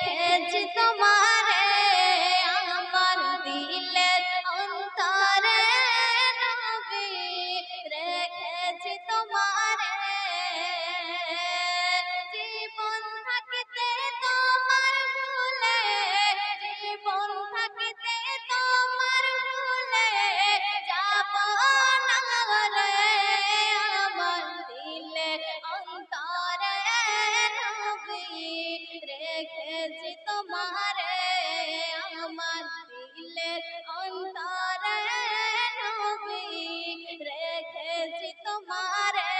রেখেছি তোমারে আমার দিলের অন্তরে নবী রেখেছি তোমারে জীবন থাকিতে তোমার ভুলে, জীবন থাকিতে তোমার রে আমার দিলে অন্তরে দেখেছি তোমারে আমার দিলের অন্তরে রেখেছি তোমারে।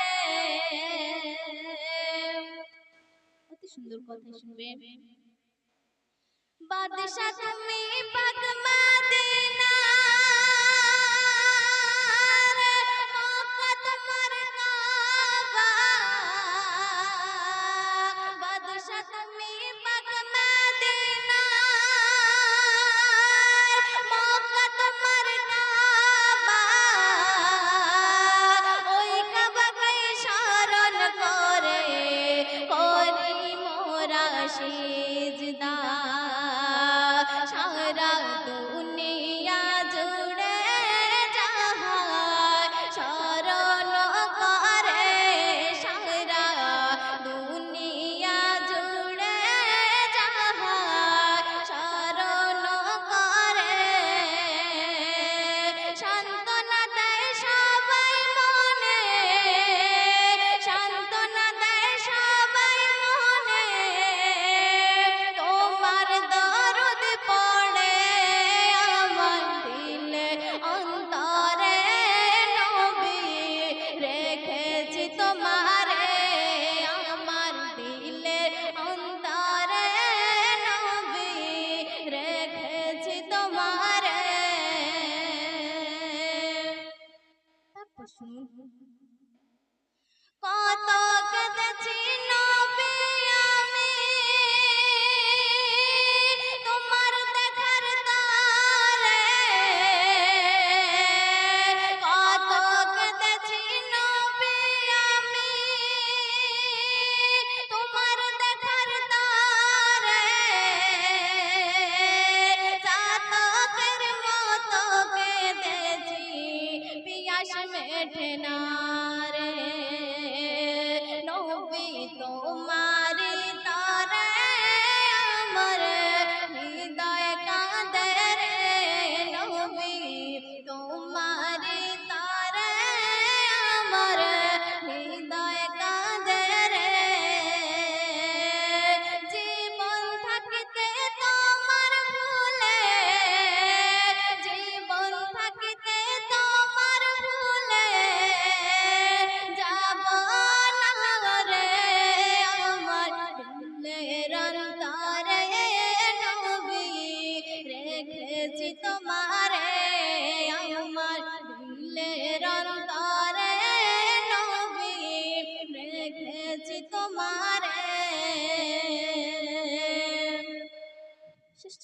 অতি সুন্দর কথা শুনবে। তুমি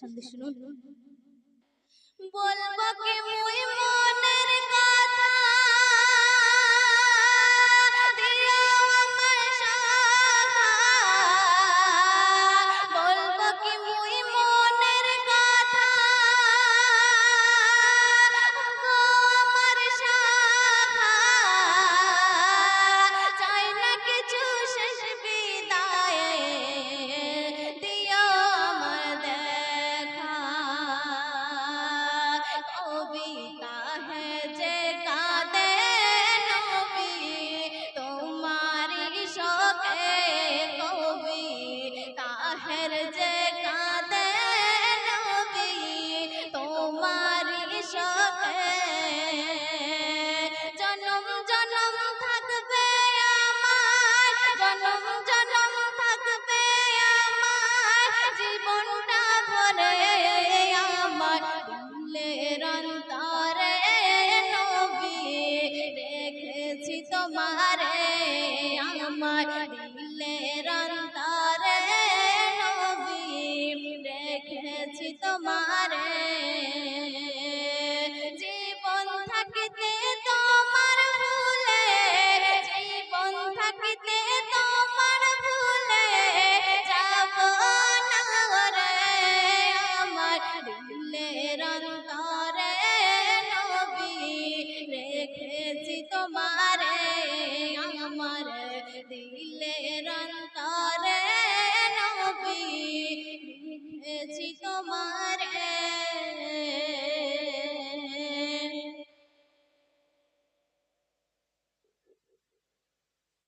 বিষ্ণু বলব কি মুই है mom.